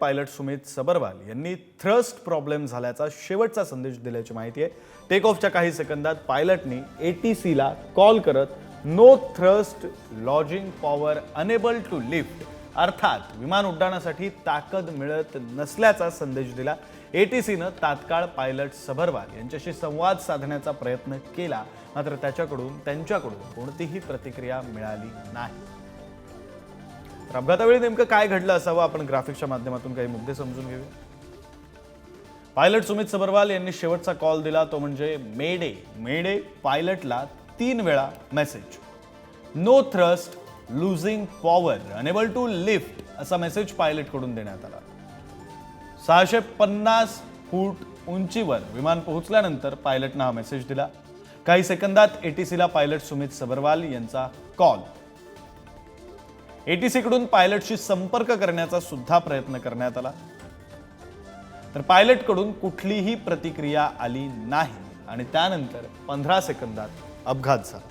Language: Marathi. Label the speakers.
Speaker 1: पायलट सुमित सबरवाल यांनी थ्रस्ट प्रॉब्लेम झाल्याचा शेवटचा संदेश दिल्याची माहिती आहे. टेक ऑफच्या काही सेकंदात पायलटनी ए टी सीला कॉल करत no thrust losing power enable to lift अर्थात विमान उड्डाणासाठी ताकद मिळत नसल्याचा संदेश दिला. ए टी सीनं तात्काळ पायलट सबरवाल यांच्याशी संवाद साधण्याचा प्रयत्न केला मात्र त्याच्याकडून त्यांच्याकडून कोणतीही प्रतिक्रिया मिळाली नाही. अपघातावेळी नेमकं काय घडलं असावं? आपण ग्राफिक्सच्या माध्यमातून काही मुद्दे समजून घेऊया. पायलट सुमित सबरवाल यांनी शेवटचा कॉल दिला. तो म्हणजे मेडे मेडे पायलटला तीन वेळा message no thrust losing power enable to lift असा मेसेज पायलटकडून देण्यात आला. सहाशे पन्नास फूट उंचीवर विमान पोहोचल्यानंतर पायलटनं हा मेसेज दिला. काही सेकंदात एटीसीला पायलट सुमित सबरवाल यांचा कॉल एटीसीकडून पायलटशी संपर्क करण्याचा सुद्धा प्रयत्न करण्यात आला. तर पायलटकडून कुठलीही प्रतिक्रिया आली नाही आणि त्यानंतर पंधरा सेकंदात अपघात झाला.